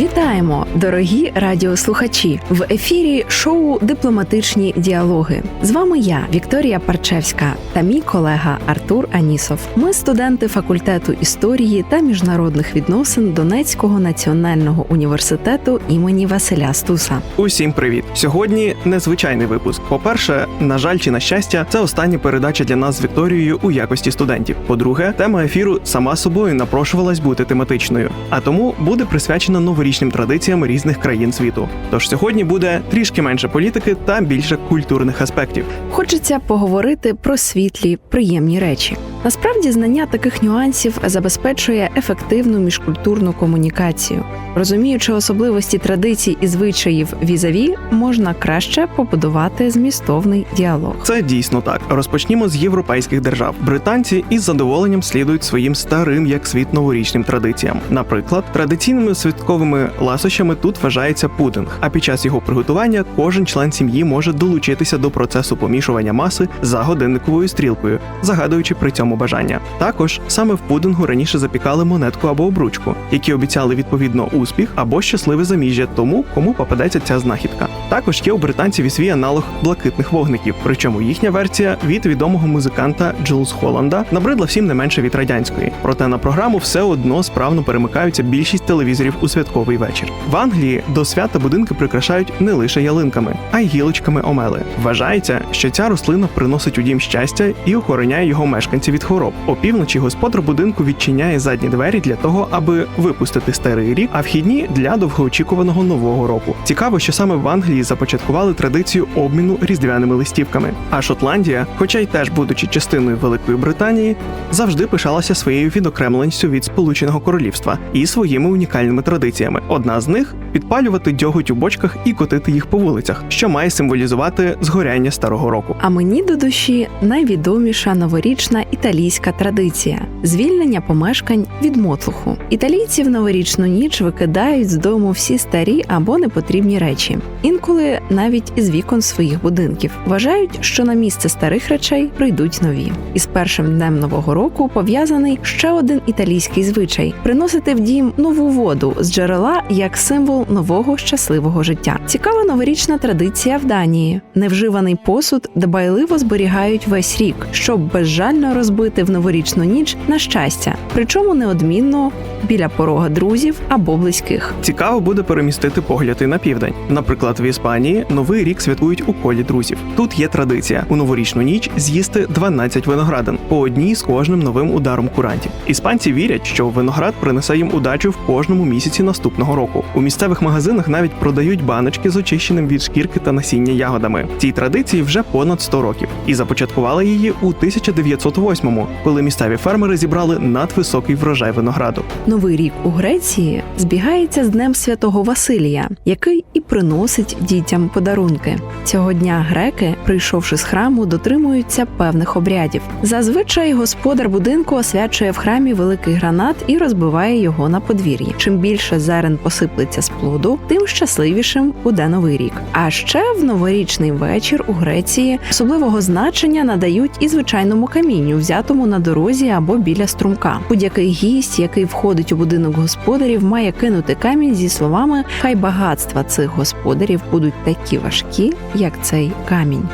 Вітаємо, дорогі радіослухачі! В ефірі шоу Дипломатичні діалоги. З вами я, Вікторія Парчевська, та мій колега Артур Анісов. Ми студенти факультету історії та міжнародних відносин Донецького національного університету імені Василя Стуса. Усім привіт! Сьогодні незвичайний випуск. По-перше, на жаль чи на щастя, це остання передача для нас з Вікторією у якості студентів. По-друге, тема ефіру сама собою напрошувалась бути тематичною, а тому буде присвячена новорічним традиціям різних країн світу. Тож сьогодні буде трішки менше політики та більше культурних аспектів. Хочеться поговорити про світлі, приємні речі. Насправді, знання таких нюансів забезпечує ефективну міжкультурну комунікацію. Розуміючи особливості традицій і звичаїв візаві, можна краще побудувати змістовний діалог. Це дійсно так. Розпочнімо з європейських держав. Британці із задоволенням слідують своїм старим як світ новорічним традиціям. Наприклад, традиційними святковими ласощами тут вважається пудинг. А під час його приготування кожен член сім'ї може долучитися до процесу помішування маси за годинниковою стрілкою, загадуючи при цьому бажання. Також саме в пудингу раніше запікали монетку або обручку, які обіцяли відповідно успіх або щасливе заміжжя тому, кому попадеться ця знахідка. Також є у британців і свій аналог блакитних вогників, причому їхня версія від відомого музиканта Джулс Холланда набридла всім не менше від радянської. Проте на програму все одно справно перемикаються більшість телевізорів у святковий вечір. В Англії до свята будинки прикрашають не лише ялинками, а й гілочками омели. Вважається, що ця рослина приносить у дім щастя і охороняє його мешканців від хвороб. Опівночі господар будинку відчиняє задні двері для того, аби випустити старий рік, а вхідні для довгоочікуваного нового року. Цікаво, що саме в Англії започаткували традицію обміну різдвяними листівками. А Шотландія, хоча й теж будучи частиною Великої Британії, завжди пишалася своєю відокремленістю від Сполученого Королівства і своїми унікальними традиціями. Одна з них підпалювати дьоготь у бочках і котити їх по вулицях, що має символізувати згоряння старого року. А мені до душі найвідоміша новорічна італійська традиція звільнення помешкань від мотлуху. Італійці в новорічну ніч викидають з дому всі старі або непотрібні речі, інколи навіть із вікон своїх будинків. Вважають, що на місце старих речей прийдуть нові. Із першим днем нового року пов'язаний ще один італійський звичай приносити в дім нову воду з джерела як символ нового щасливого життя. Цікава новорічна традиція в Данії. Невживаний посуд дбайливо зберігають весь рік, щоб безжально розбити в новорічну ніч на щастя, причому неодмінно біля порога друзів або близьких. Цікаво буде перемістити погляд на південь. Наприклад, в Іспанії новий рік святкують у колі друзів. Тут є традиція у новорічну ніч з'їсти 12 виноградин по одній з кожним новим ударом курантів. Іспанці вірять, що виноград принесе їм удачу в кожному місяці наступного року. У місцевих магазинах навіть продають баночки з очищеним від шкірки та насіння ягодами. Цій традиції вже понад 100 років, і започаткували її у 1908-му, коли місцеві фермери зібрали надвисокий врожай винограду. Новий рік у Греції збігається з Днем Святого Василія, який і приносить дітям подарунки. Цього дня греки, прийшовши з храму, дотримуються певних обрядів. Зазвичай господар будинку освячує в храмі великий гранат і розбиває його на подвір'ї. Чим більше зерен посиплеться з плоду, тим щасливішим буде новий рік. А ще в новорічний вечір у Греції особливого значення надають і звичайному камінню, взятому на дорозі або біля струмка. Будь-який гість, який входить у будинок господарів, має кинути камінь зі словами Хай багатства цих господарів будуть такі важкі, як цей камінь.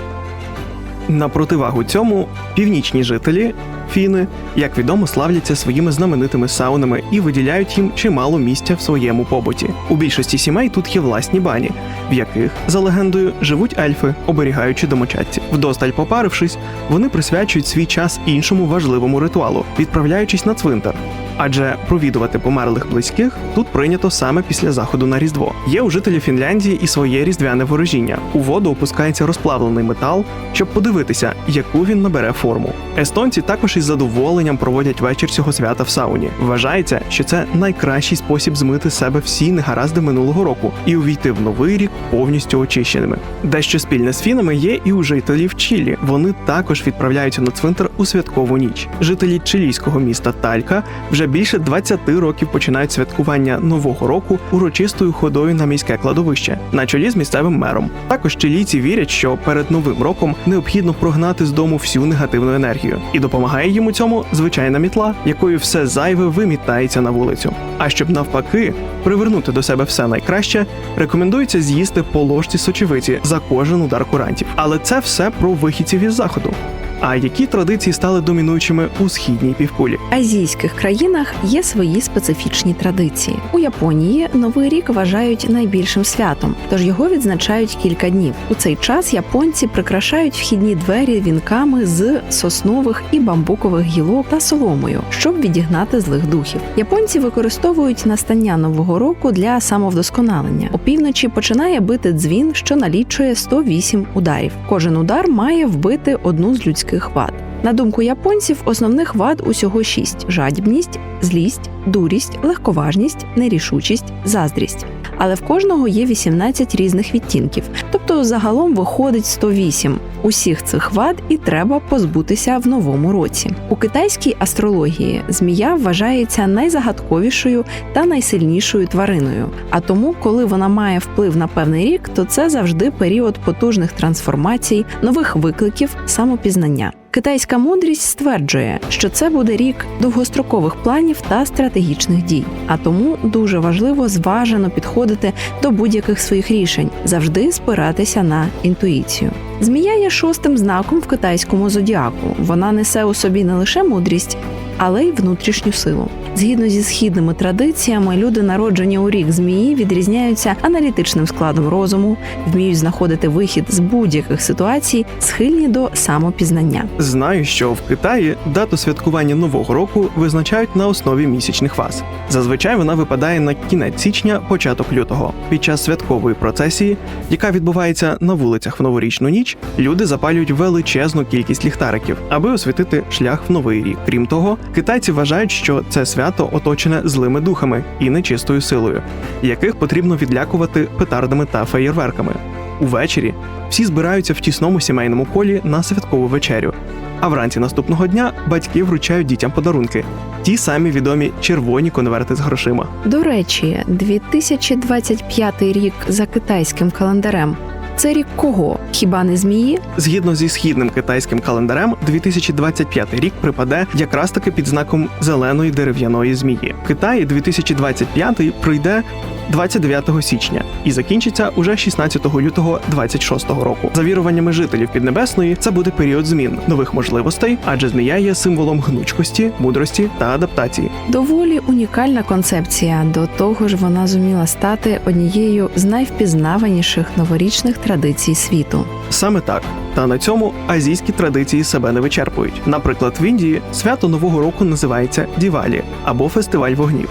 На противагу цьому північні жителі фіни, як відомо, славляться своїми знаменитими саунами і виділяють їм чимало місця в своєму побуті. У більшості сімей тут є власні бані, в яких, за легендою, живуть ельфи, оберігаючи домочадців. Вдосталь попарившись, вони присвячують свій час іншому важливому ритуалу, відправляючись на цвинтар. Адже провідувати померлих близьких тут прийнято саме після заходу на Різдво. Є у жителів Фінляндії і своє різдвяне ворожіння. У воду опускається розплавлений метал, щоб подивитися, яку він набере форму. Естонці також із задоволенням проводять вечір цього свята в сауні. Вважається, що це найкращий спосіб змити з себе всі негаразди минулого року і увійти в новий рік повністю очищеними. Дещо спільне з фінами є і у жителів Чилі. Вони також відправляються на цвинтар у святкову ніч. Жителі чилійського міста Талька вже більше 20 років починають святкування нового року урочистою ходою на міське кладовище на чолі з місцевим мером. Також чилійці вірять, що перед новим роком необхідно прогнати з дому всю негативну енергію, і допомагає їм у цьому звичайна мітла, якою все зайве вимітається на вулицю. А щоб навпаки привернути до себе все найкраще, рекомендується з'їсти по ложці сочевиці за кожен удар курантів. Але це все про вихідців із заходу. А які традиції стали домінуючими у східній півкулі? Азійських країнах є свої специфічні традиції. У Японії новий рік вважають найбільшим святом, тож його відзначають кілька днів. У цей час японці прикрашають вхідні двері вінками з соснових і бамбукових гілок та соломою, щоб відігнати злих духів. Японці використовують настання нового року для самовдосконалення. Опівночі починає бити дзвін, що налічує 108 ударів. Кожен удар має вбити одну з людських вад. На думку японців, основних вад усього шість: жадібність, злість, дурість, легковажність, нерішучість, заздрість. Але в кожного є 18 різних відтінків, тобто загалом виходить 108. Усіх цих вад і треба позбутися в новому році. У китайській астрології змія вважається найзагадковішою та найсильнішою твариною. А тому, коли вона має вплив на певний рік, то це завжди період потужних трансформацій, нових викликів, самопізнання. Китайська мудрість стверджує, що це буде рік довгострокових планів та стратегічних дій, а тому дуже важливо зважено підходити до будь-яких своїх рішень, завжди спиратися на інтуїцію. Змія є шостим знаком в китайському зодіаку. Вона несе у собі не лише мудрість, але й внутрішню силу. Згідно зі східними традиціями, люди, народжені у рік змії, відрізняються аналітичним складом розуму, вміють знаходити вихід з будь-яких ситуацій, схильні до самопізнання. Знаю, що в Китаї дату святкування нового року визначають на основі місячних фаз. Зазвичай вона випадає на кінець січня, початок лютого. Під час святкової процесії, яка відбувається на вулицях в новорічну ніч, люди запалюють величезну кількість ліхтариків, аби освітити шлях в новий рік. Крім того, китайці вважають, що це свято оточене злими духами і нечистою силою, яких потрібно відлякувати петардами та феєрверками. Увечері всі збираються в тісному сімейному колі на святкову вечерю. А вранці наступного дня батьки вручають дітям подарунки, ті самі відомі червоні конверти з грошима. До речі, 2025 рік за китайським календарем. Це рік кого? Хіба не змії? Згідно зі східним китайським календарем, 2025 рік припаде якраз таки під знаком зеленої дерев'яної змії. В Китаї 2025 прийде 29 січня і закінчиться уже 16 лютого 26 року. За віруваннями жителів Піднебесної, це буде період змін, нових можливостей, адже змія є символом гнучкості, мудрості та адаптації. Доволі унікальна концепція. До того ж, вона зуміла стати однією з найвпізнаваніших новорічних традицій світу. Саме так. Та на цьому азійські традиції себе не вичерпують. Наприклад, в Індії свято Нового року називається Дівалі або фестиваль вогнів.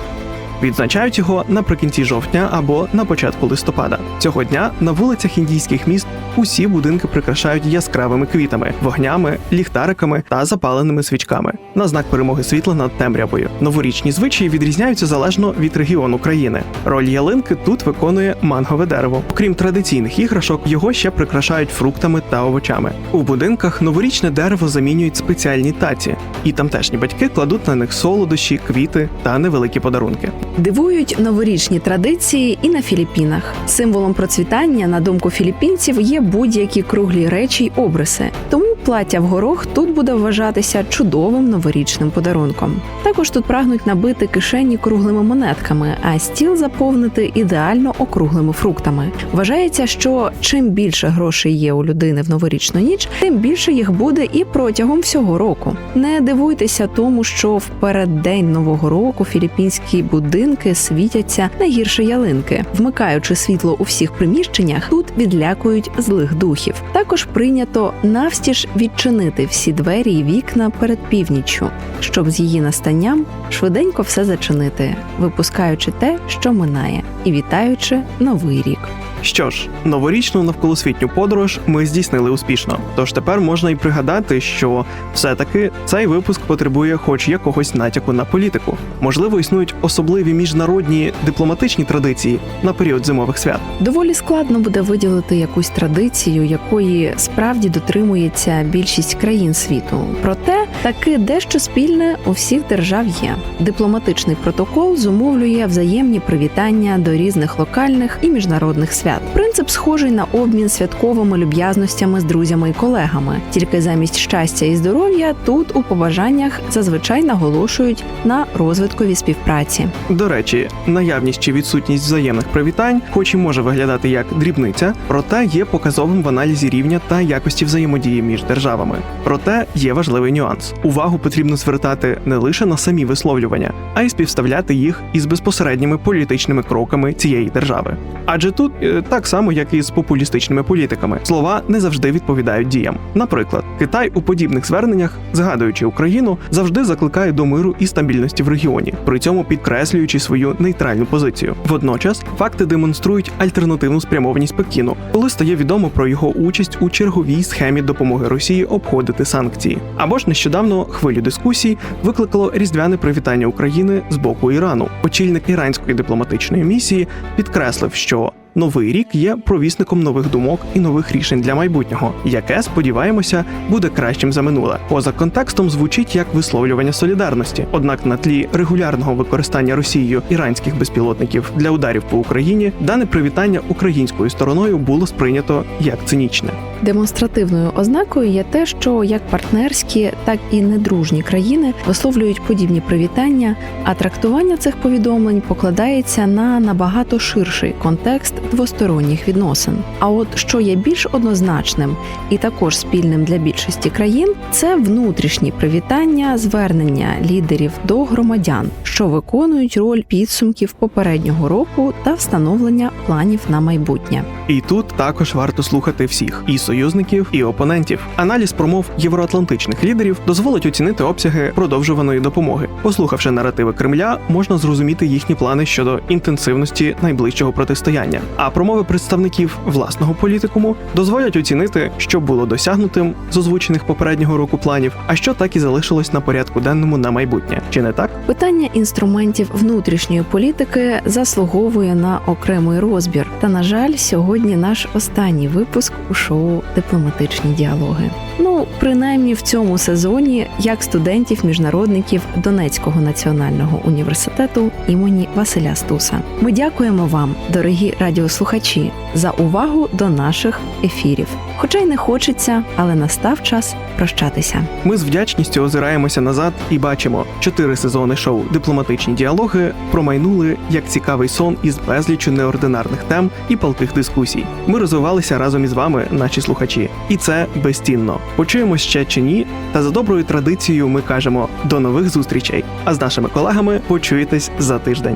Відзначають його наприкінці жовтня або на початку листопада. Цього дня на вулицях індійських міст усі будинки прикрашають яскравими квітами, вогнями, ліхтариками та запаленими свічками на знак перемоги світла над темрявою. Новорічні звичаї відрізняються залежно від регіону країни. Роль ялинки тут виконує мангове дерево. Окрім традиційних іграшок, його ще прикрашають фруктами та овочами. У будинках новорічне дерево замінюють спеціальні таці, і тамтешні батьки кладуть на них солодощі, квіти та невеликі подарунки. Дивують новорічні традиції і на Філіппінах. Символом процвітання, на думку філіппінців, є будь-які круглі речі й обриси. Тому плаття в горох тут буде вважатися чудовим новорічним подарунком. Також тут прагнуть набити кишені круглими монетками, а стіл заповнити ідеально округлими фруктами. Вважається, що чим більше грошей є у людини в новорічну ніч, тим більше їх буде і протягом всього року. Не дивуйтеся тому, що в переддень нового року філіппінські будинки світяться не гірше ялинки, вмикаючи світло у всіх приміщеннях, тут відлякують злих духів. Також прийнято навстіж відчинити всі двері і вікна перед північчю, щоб з її настанням швиденько все зачинити, випускаючи те, що минає, і вітаючи новий рік. Що ж, новорічну навколосвітню подорож ми здійснили успішно. Тож тепер можна і пригадати, що все-таки цей випуск потребує хоч якогось натяку на політику. Можливо, існують особливі міжнародні дипломатичні традиції на період зимових свят. Доволі складно буде виділити якусь традицію, якої справді дотримується більшість країн світу. Проте таки дещо спільне у всіх держав є. Дипломатичний протокол зумовлює взаємні привітання до різних локальних і міжнародних свят. Принцип схожий на обмін святковими люб'язностями з друзями і колегами. Тільки замість щастя і здоров'я тут у побажаннях зазвичай наголошують на розвиткові співпраці. До речі, наявність чи відсутність взаємних привітань, хоч і може виглядати як дрібниця, проте є показовим в аналізі рівня та якості взаємодії між державами. Проте є важливий нюанс: увагу потрібно звертати не лише на самі висловлювання, а й співставляти їх із безпосередніми політичними кроками цієї держави. Адже тут е, так само, як і з популістичними політиками, слова не завжди відповідають діям. Наприклад, Китай у подібних зверненнях, згадуючи Україну, завжди закликає до миру і стабільності в регіоні, при цьому підкреслюючи свою нейтральну позицію. Водночас факти демонструють альтернативну спрямованість Пекіну, коли стає відомо про його участь у черговій схемі допомоги Росії обходити санкції. Або ж нещодавно хвилю дискусій викликало різдвяне привітання України з боку Ірану. Очільник іранської дипломатичної місії підкреслив, що Новий рік є провісником нових думок і нових рішень для майбутнього, яке сподіваємося буде кращим за минуле. Поза контекстом звучить як висловлювання солідарності. Однак на тлі регулярного використання Росією іранських безпілотників для ударів по Україні дане привітання українською стороною було сприйнято як цинічне. Демонстративною ознакою є те, що як партнерські, так і недружні країни висловлюють подібні привітання, а трактування цих повідомлень покладається на набагато ширший контекст двосторонніх відносин. А от що є більш однозначним і також спільним для більшості країн, це внутрішні привітання, звернення лідерів до громадян, що виконують роль підсумків попереднього року та встановлення планів на майбутнє. І тут також варто слухати всіх і союзників, і опонентів. Аналіз промов євроатлантичних лідерів дозволить оцінити обсяги продовжуваної допомоги. Послухавши наративи Кремля, можна зрозуміти їхні плани щодо інтенсивності найближчого протистояння. А промови представників власного політикуму дозволять оцінити, що було досягнутим з озвучених попереднього року планів, а що так і залишилось на порядку денному на майбутнє. Чи не так? Питання інструментів внутрішньої політики заслуговує на окремий розбір. Та на жаль, сьогодні наш останній випуск у шоу Дипломатичні діалоги. Ну, принаймні в цьому сезоні, як студентів міжнародників Донецького національного університету імені Василя Стуса. Ми дякуємо вам, дорогі радіослухачі, за увагу до наших ефірів. Хоча й не хочеться, але настав час прощатися. Ми з вдячністю озираємося назад і бачимо, чотири сезони шоу Дипломатичні діалоги промайнули як цікавий сон із безлічю неординарних тем і палких дискусій. Ми розвивалися разом із вами, наші слухачі, і це безцінно. Почуємось ще чи ні. Та за доброю традицією ми кажемо до нових зустрічей. А з нашими колегами почуєтесь за тиждень.